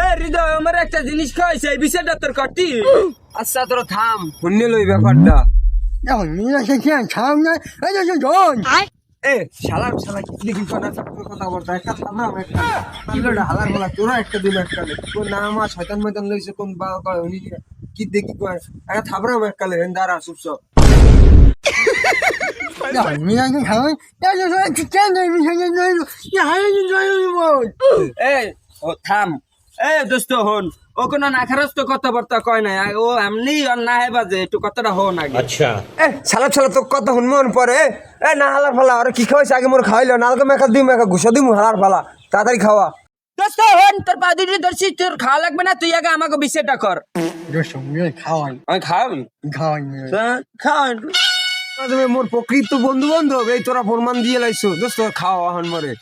এ হৃদয় আমার একটা জিনিস খাওয়াইছে এই বিষয়টা তোর কাটি। আচ্ছা তোর থাম। শুনে লই ব্যাপারটা? এ শালা শালা কি দেখি কোনা কথা বলতা? একটা থামা একটা কি লড়া হালার বলা তোরা একটা দিন একটা নাম আর শয়তান লইছে কোন বা উনি কি দেখি কয়? থাবরা দাঁড়া এই থাম। এ দোস্ত হন। ও কোনো নাখারস্ত কথাবার্তা কয় নাই। ও এমনি আর না হেবা যে একটু কথাটা হন আগে। এ শালা শালা তো কত হুন মন পরে এ না হালার ফালা আরে কি খাওয়াইছে? আগে মোর খাইলো নালকে মেখা দিম মেখা ঘুষা দিম হালার ফালা তাড়াতাড়ি খাওয়া। দোস্ত হন তোর পা দুটি ধরছি তোর খাওয়া লাগবে না তুই আগে আমাকে বিষয়টা কর। দোস্ত মিলে খাওয়াই। আমি খাওয়াবি? খাওয়াই। খাওয়াই। তুমি মোর প্রকৃত বন্ধু বান্ধব এই তোরা প্রমাণ দিয়ে লাইছো। দোস্ত খাওয়া হন মরে।